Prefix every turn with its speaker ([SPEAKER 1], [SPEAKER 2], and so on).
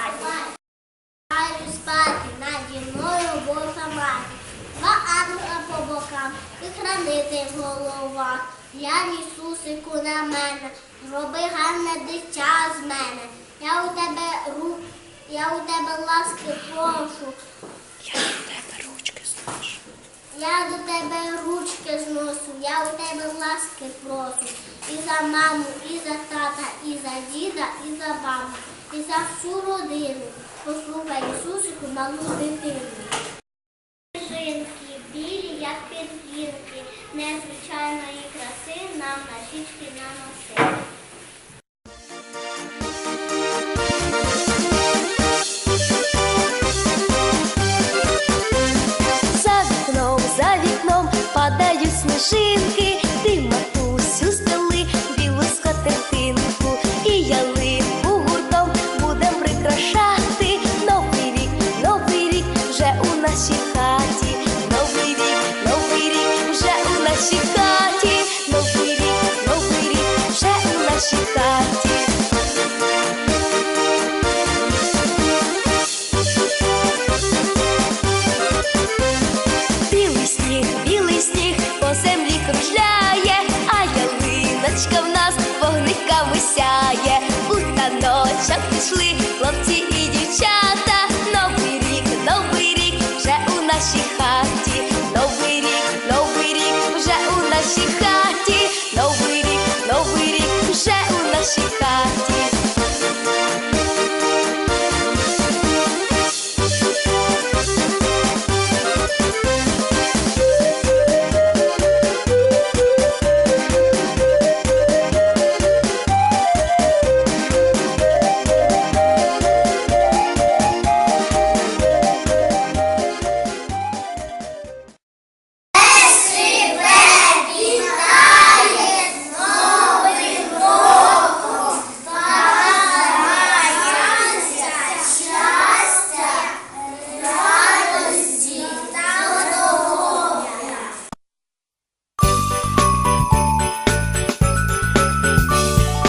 [SPEAKER 1] хаті. Маю спати наді мною Божа мати. Два по бокам і хранити в головах. Глянь, Ісусику, на мене, роби гарне дитя з мене. Я у тебе рук, я у тебе ласки прошу.
[SPEAKER 2] Я до тебе ручки зношу.
[SPEAKER 1] Я до тебе ручки зношу, я у тебе ласки прошу. За маму, і за тата, і за діда, і за бабу, і за всю родину. Послухай Ісусику малу дитину. Жінки білі, як пір'їнки, незвичайної краси нам на щічки наноси.
[SPEAKER 2] За вікном, за вікном падають сніжинки, хаті, новий рік, новий рік вже у нашій хаті, новий рік, новий рік вже у нашій хаті. Білий сніг, білий сніг по землі кружляє, а ялиночка в нас вогниками сяє, у таночок пішли.